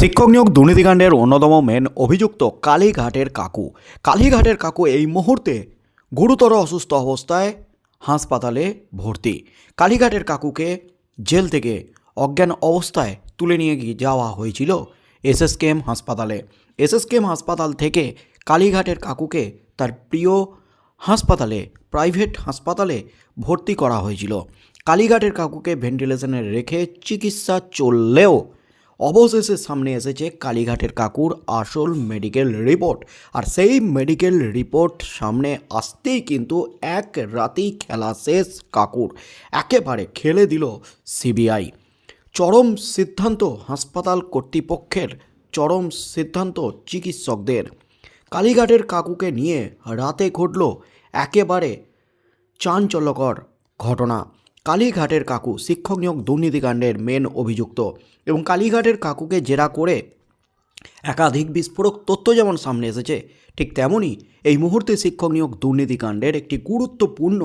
শিক্ষক নিয়োগ দুর্নীতিকাণ্ডের অন্যতম মেন অভিযুক্ত কালীঘাটের কাকু। কালীঘাটের কাকু এই মুহূর্তে গুরুতর অসুস্থ অবস্থায় হাসপাতালে ভর্তি। কালীঘাটের কাকুকে জেল থেকে অজ্ঞান অবস্থায় তুলে নিয়ে গিয়ে যাওয়া হয়েছিল এসএসকেএম হাসপাতালে। এসএসকেএম হাসপাতাল থেকে কালীঘাটের কাকুকে তার প্রিয় হাসপাতালে, প্রাইভেট হাসপাতালে ভর্তি করা হয়েছিল। কালীঘাটের কাকুকে ভেন্টিলেশনে রেখে চিকিৎসা চললেও অবশেষে সামনে এসেছে কালীঘাটের কাকুর আসল মেডিকেল রিপোর্ট আর সেই মেডিকেল রিপোর্ট সামনে আসতেই কিন্তু এক রাতেই খেলা শেষ কাকুর। একেবারে খেলে দিল সিবিআই চরম সিদ্ধান্ত হাসপাতাল কর্তৃপক্ষের, চরম সিদ্ধান্ত চিকিৎসকদের। কালীঘাটের কাকুকে নিয়ে রাতে ঘটল একেবারে চাঞ্চল্যকর ঘটনা। কালীঘাটের কাকু শিক্ষক নিয়োগ দুর্নীতিকাণ্ডের মেন অভিযুক্ত এবং কালীঘাটের কাকুকে জেরা করে একাধিক বিস্ফোরক তথ্য যেমন সামনে এসেছে, ঠিক তেমনই এই মুহূর্তে শিক্ষক নিয়োগ দুর্নীতিকাণ্ডের একটি গুরুত্বপূর্ণ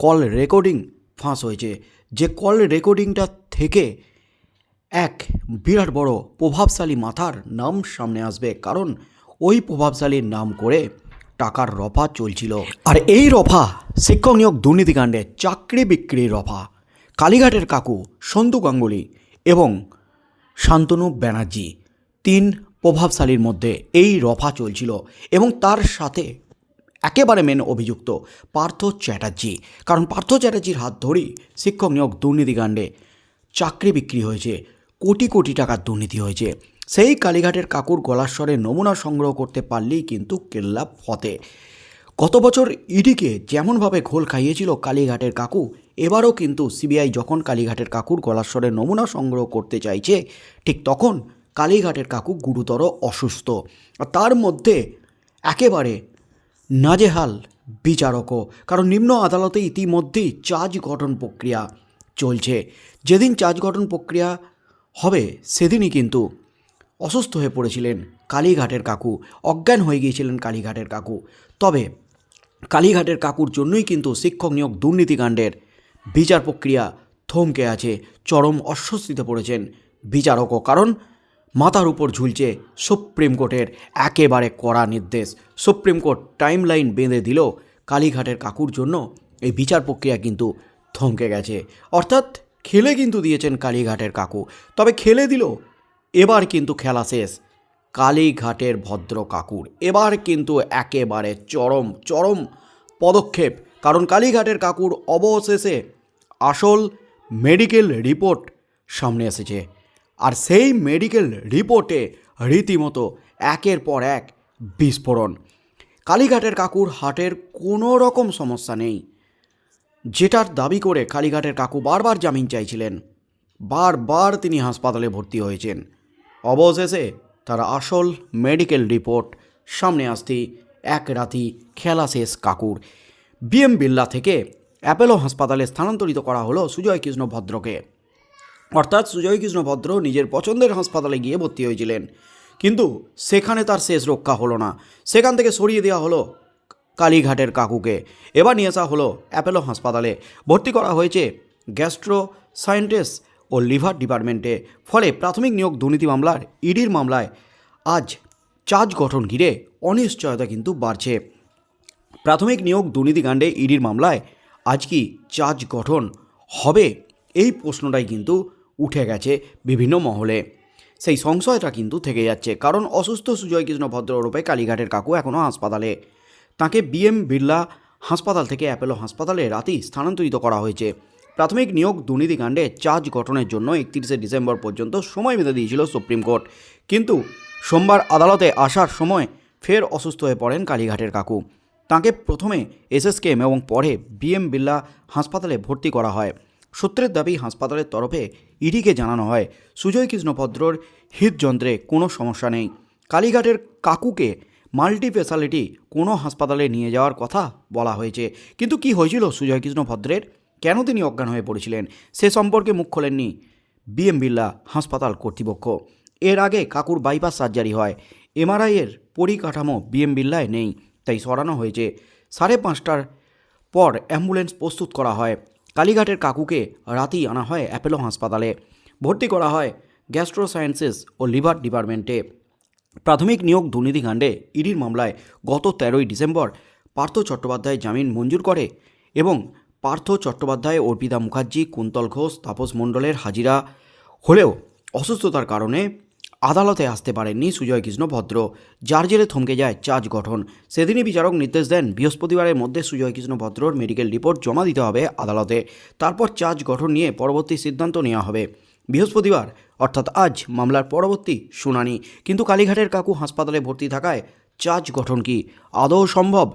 কল রেকর্ডিং ফাঁস হয়েছে। যে কল রেকর্ডিংটা থেকে এক বিরাট বড় প্রভাবশালী মাথার নাম সামনে আসবে। কারণ ওই প্রভাবশালীর নাম করে টাকার রফা চলছিল। আর এই রফা শিক্ষক নিয়োগ দুর্নীতিকাণ্ডে চাকরি বিক্রির রফা। কালীঘাটের কাকু সন্তু গাঙ্গুলি এবং শান্তনু ব্যানার্জি তিন প্রভাবশালীর মধ্যে এই রফা চলছিল এবং তার সাথে একেবারে মেন অভিযুক্ত পার্থ চ্যাটার্জি। কারণ পার্থ চ্যাটার্জির হাত ধরেই শিক্ষক নিয়োগ দুর্নীতিকাণ্ডে চাকরি বিক্রি হয়েছে, কোটি কোটি টাকার দুর্নীতি হয়েছে। সেই কালীঘাটের কাকুর গলার গলাস্বরে নমুনা সংগ্রহ করতে পারলেই কিন্তু কেল্লা ফতে। গত বছর ইডিকে যেমনভাবে ঘোল খাইয়েছিল কালীঘাটের কাকু, এবারও কিন্তু সিবিআই যখন কালীঘাটের কাকুর গলার গলাস্বরে নমুনা সংগ্রহ করতে চাইছে, ঠিক তখন কালীঘাটের কাকু গুরুতর অসুস্থ। তার মধ্যে একেবারে নাজেহাল বিচারকও, কারণ নিম্ন আদালতে ইতিমধ্যেই চার্জ গঠন প্রক্রিয়া চলছে। যেদিন চার্জ গঠন প্রক্রিয়া হবে, সেদিনই কিন্তু অসুস্থ হয়ে পড়েছিলেন কালীঘাটের কাকু। অজ্ঞান হয়ে গিয়েছিলেন কালীঘাটের কাকু। তবে কালীঘাটের কাকুর জন্যই কিন্তু শিক্ষক নিয়োগ দুর্নীতিকাণ্ডের বিচার প্রক্রিয়া থমকে আছে। চরম অস্বস্তিতে পড়েছেন বিচারকও। কারণ মাথার উপর ঝুলছে সুপ্রিম কোর্টের একেবারে কড়া নির্দেশ। সুপ্রিম কোর্ট টাইমলাইন বেঁধে দিলেও কালীঘাটের কাকুর জন্য। এই বিচার প্রক্রিয়া কিন্তু থমকে গেছে। অর্থাৎ খেলে কিন্তু দিয়েছেন কালীঘাটের কাকু। তবে খেলে দিল এবার কিন্তু খেলা শেষ। কালীঘাটের ভদ্র কাকুর এবার কিন্তু একেবারে চরম চরম পদক্ষেপ। কারণ কালীঘাটের কাকুর অবশেষে আসল মেডিকেল রিপোর্ট সামনে এসেছে। আর সেই মেডিকেল রিপোর্টে রীতিমতো একের পর এক বিস্ফোরণ। কালীঘাটের কাকুর হার্টের কোনো রকম সমস্যা নেই। যেটার দাবি করে কালীঘাটের কাকু বারবার জামিন চাইছিলেন। বারবার তিনি হাসপাতালে ভর্তি হয়েছেন। অবশেষে তার আসল মেডিকেল রিপোর্ট সামনে আসতে এক রাতি খেলা শেষ কাকুর। বিএম বিল্লা থেকে অ্যাপেলো হাসপাতালে স্থানান্তরিত করা হলো সুজয় কৃষ্ণ ভদ্রকে। অর্থাৎ সুজয় কৃষ্ণ ভদ্র নিজের পছন্দের হাসপাতালে গিয়ে ভর্তি হয়েছিলেন। কিন্তু সেখানে তার শেষ রক্ষা হলো না। সেখান থেকে সরিয়ে দেওয়া হলো কালীঘাটের কাকুকে। এবার নিয়ে আসা হলো অ্যাপেলো হাসপাতালে। ভর্তি করা হয়েছে গ্যাস্ট্রো সায়েন্টিস্ট ও লিভার ডিপার্টমেন্টে। ফলে প্রাথমিক নিয়োগ দুর্নীতি মামলার, ইডির মামলায় আজ চার্জ গঠন ঘিরে অনিশ্চয়তা কিন্তু বাড়ছে। প্রাথমিক নিয়োগ দুর্নীতিকাণ্ডে ইডির মামলায় আজ কি চার্জ গঠন হবে? এই প্রশ্নটাই কিন্তু উঠে গেছে বিভিন্ন মহলে। সেই সংশয়টা কিন্তু থেকে যাচ্ছে, কারণ অসুস্থ সুজয় কৃষ্ণ ভদ্র ভদ্ররূপে কালীঘাটের কাকু এখনও হাসপাতালে। তাকে বিএম বিড়লা হাসপাতাল থেকে অ্যাপেলো হাসপাতালে রাতেই স্থানান্তরিত করা হয়েছে। প্রাথমিক নিয়োগ দুর্নীতিকাণ্ডে চার্জ গঠনের জন্য একত্রিশে ডিসেম্বর পর্যন্ত সময় বেঁধে দিয়েছিল সুপ্রিম কোর্ট। কিন্তু সোমবার আদালতে আসার সময় ফের অসুস্থ হয়ে পড়েন কালীঘাটের কাকু। তাকে প্রথমে এসএসকেএম এবং পরে বিএম বিল্লা হাসপাতালে ভর্তি করা হয়। সূত্রের দাবি, হাসপাতালের তরফে ইডিকে জানানো হয়, সুজয় কৃষ্ণ ভদ্রর হৃদযন্ত্রে কোনো সমস্যা নেই। কালীঘাটের কাকুকে মাল্টি স্পেশালিটি কোনো হাসপাতালে নিয়ে যাওয়ার কথা বলা হয়েছে। কিন্তু কি হয়েছিল সুজয় কৃষ্ণ ভদ্রের কেন তিনি অজ্ঞান হয়ে পড়েছিলেন? সে সম্পর্কে মুখ খোলেননি। বিএম বিল্লা হাসপাতাল কর্তৃপক্ষ। এর আগে কাকুর বাইপাস সার্জারি হয়। এমআরআইয়ের পরিকাঠামো বিএম বিল্লায় নেই, তাই সরানো হয়েছে। সাড়ে পাঁচটার পর অ্যাম্বুলেন্স প্রস্তুত করা হয়। কালীঘাটের কাকুকে রাতেই আনা হয় অ্যাপেলো হাসপাতালে। ভর্তি করা হয় গ্যাস্ট্রো সায়েন্সেস ও লিভার ডিপার্টমেন্টে। প্রাথমিক নিয়োগ দুর্নীতিকাণ্ডে ইডির মামলায় গত তেরোই ডিসেম্বর পার্থ চট্টোপাধ্যায় জামিন মঞ্জুর করে এবং পার্থ চট্টোপাধ্যায়, অর্পিতা মুখার্জি, কুন্তল ঘোষ, তাপস মণ্ডলের হাজিরা হলেও অসুস্থতার কারণে আদালতে আসতে পারেননি সুজয় কৃষ্ণ ভদ্র। যার জেরে থমকে যায় চার্জ গঠন। সেদিনই বিচারক নির্দেশ দেন, বৃহস্পতিবারের মধ্যে সুজয় কৃষ্ণ ভদ্রর মেডিকেল রিপোর্ট জমা দিতে হবে আদালতে। তারপর চার্জ গঠন নিয়ে পরবর্তী সিদ্ধান্ত নেওয়া হবে। বৃহস্পতিবার, অর্থাৎ আজ, মামলার পরবর্তী শুনানি। কিন্তু কালীঘাটের কাকু হাসপাতালে ভর্তি থাকায় চার্জ গঠন কি? আদৌ সম্ভব?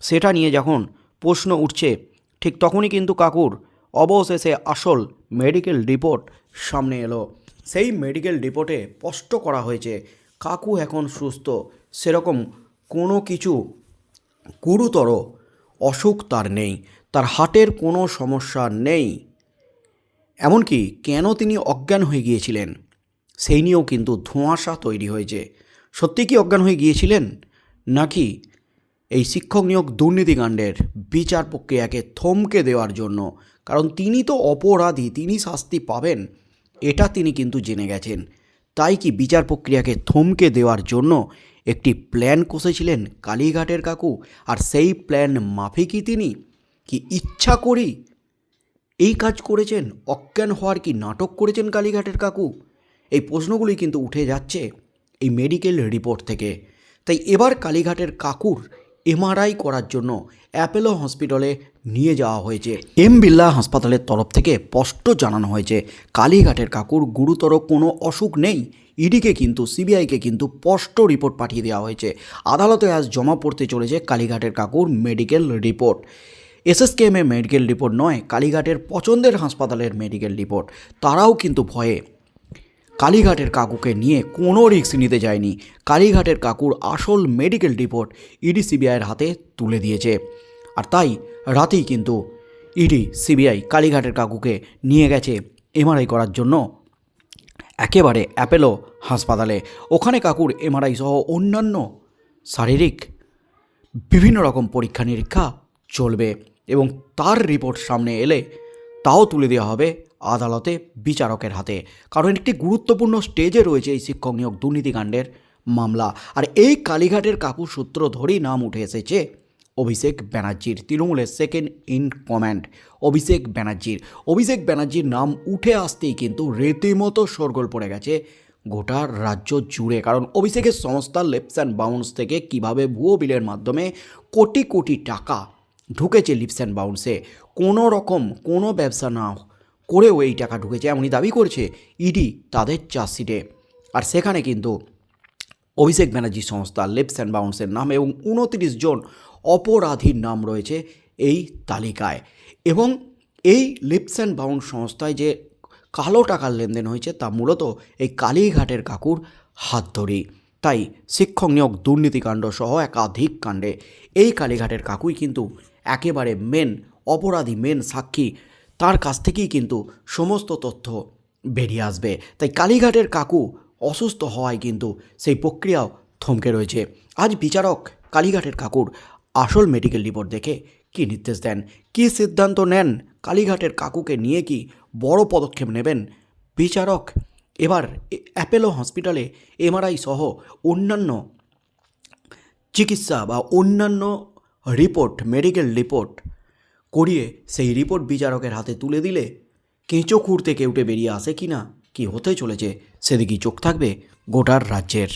সেটা নিয়ে যখন প্রশ্ন উঠছে ঠিক তখনই কিন্তু কাকুর অবশেষে আসল মেডিকেল রিপোর্ট সামনে এলো। সেই মেডিকেল রিপোর্টে স্পষ্ট করা হয়েছে, কাকু এখন সুস্থ। সেরকম কোনো কিছু গুরুতর অসুখ তার নেই, তার হার্টের কোনো সমস্যা নেই। এমনকি কেন তিনি অজ্ঞান হয়ে গিয়েছিলেন, সেই নিয়েও কিন্তু ধোঁয়াশা তৈরি হয়েছে। সত্যি কি অজ্ঞান হয়ে গিয়েছিলেন? নাকি এই শিক্ষক নিয়োগ দুর্নীতিকাণ্ডের বিচার প্রক্রিয়াকে থমকে দেওয়ার জন্য, কারণ তিনি তো অপরাধী, তিনি শাস্তি পাবেন, এটা তিনি কিন্তু জেনে গেছেন। তাই কি বিচার প্রক্রিয়াকে থমকে দেওয়ার জন্য একটি প্ল্যান কষেছিলেন কালীঘাটের কাকু, আর সেই প্ল্যান মাফিকই তিনি? কি ইচ্ছা করি? এই কাজ করেছেন, অজ্ঞান হওয়ার কি নাটক করেছেন কালীঘাটের কাকু? এই প্রশ্নগুলি কিন্তু উঠে যাচ্ছে এই মেডিকেল রিপোর্ট থেকে। তাই এবার কালীঘাটের কাকুর এমআরআই করার জন্য অ্যাপেলো হসপিটালে নিয়ে যাওয়া হয়েছে। এম বিল্লা হাসপাতালের তরফ থেকে স্পষ্ট জানানো হয়েছে, কালীঘাটের কাকুর গুরুতর কোনো অসুখ নেই। ইডিকে কিন্তু, সিবিআইকে কিন্তু স্পষ্ট রিপোর্ট পাঠিয়ে দেওয়া হয়েছে। আদালতে আজ জমা পড়তে চলেছে কালীঘাটের কাকুর মেডিকেল রিপোর্ট। এসএসকেএমে মেডিকেল রিপোর্ট নয়, কালীঘাটের পছন্দের হাসপাতালের মেডিকেল রিপোর্ট। তারাও কিন্তু ভয়ে কালীঘাটের কাকুকে নিয়ে কোনো রিস্ক নিতে যায়নি। কালীঘাটের কাকুর আসল মেডিকেল রিপোর্ট ইডি সিবিআইয়ের হাতে তুলে দিয়েছে। আর তাই রাতেই কিন্তু ইডি সিবিআই কালীঘাটের কাকুকে নিয়ে গেছে এমআরআই করার জন্য। একেবারে অ্যাপেলো হাসপাতালে। ওখানে কাকুর এমআরআই সহ অন্যান্য শারীরিক বিভিন্ন রকম পরীক্ষা নিরীক্ষা চলবে এবং তার রিপোর্ট সামনে এলে তাও তুলে দেওয়া হবে আদালতে বিচারকের হাতে। কারণ একটি গুরুত্বপূর্ণ স্টেজে রয়েছে এই শিক্ষক নিয়োগ দুর্নীতিকাণ্ডের মামলা। আর এই কালীঘাটের কাকুর সূত্র ধরেই নাম উঠে এসেছে অভিষেক ব্যানার্জির, তৃণমূলের সেকেন্ড ইন কমান্ড অভিষেক ব্যানার্জির। অভিষেক ব্যানার্জির নাম উঠে আসতেই কিন্তু রীতিমতো শোরগোল পড়ে গেছে গোটা রাজ্য জুড়ে। কারণ অভিষেকের সংস্থা লেপস অ্যান্ড বাউন্স থেকে কীভাবে ভুয়ো বিলের মাধ্যমে কোটি কোটি টাকা ঢুকেছে লিপস অ্যান্ড বাউন্সে কোনো রকম কোনো ব্যবসা না করেও এই টাকা ঢুকেছে, এমনই দাবি করছে ইডি তাদের চার্জশিটে। আর সেখানে কিন্তু অভিষেক ব্যানার্জি সংস্থা লেপস অ্যান্ড বাউন্সের নাম এবং উনত্রিশ জন অপরাধীর নাম রয়েছে এই তালিকায়। এবং এই লিপস অ্যান্ড বাউন্স সংস্থায় যে কালো টাকার লেনদেন হয়েছে, তা মূলত এই কালীঘাটের কাকুর হাত ধরেই। তাই শিক্ষক নিয়োগ দুর্নীতিকাণ্ড সহ একাধিক কাণ্ডে এই কালীঘাটের কাকুই কিন্তু একেবারে মেন অপরাধী মেন সাক্ষী তার কাছ থেকেই কিন্তু সমস্ত তথ্য বেরিয়ে আসবে। তাই কালীঘাটের কাকু অসুস্থ হওয়ায় কিন্তু সেই প্রক্রিয়াও থমকে রয়েছে। আজ বিচারক কালীঘাটের কাকুর আসল মেডিকেল রিপোর্ট দেখে কি নির্দেশ দেন, কী সিদ্ধান্ত নেন, কালীঘাটের কাকুকে নিয়ে কি বড় পদক্ষেপ নেবেন? বিচারক, এবার অ্যাপেলো হসপিটালে এমআরআই সহ অন্যান্য চিকিৎসা বা অন্যান্য রিপোর্ট মেডিকেল রিপোর্ট করিয়ে সেই রিপোর্ট বিচারকের হাতে তুলে দিলে কেঁচো খুঁড়তে কেউটে বেরিয়ে আসে কি না কী হতে চলেছে, সেদিকেই চোখ থাকবে গোটার রাজ্যের।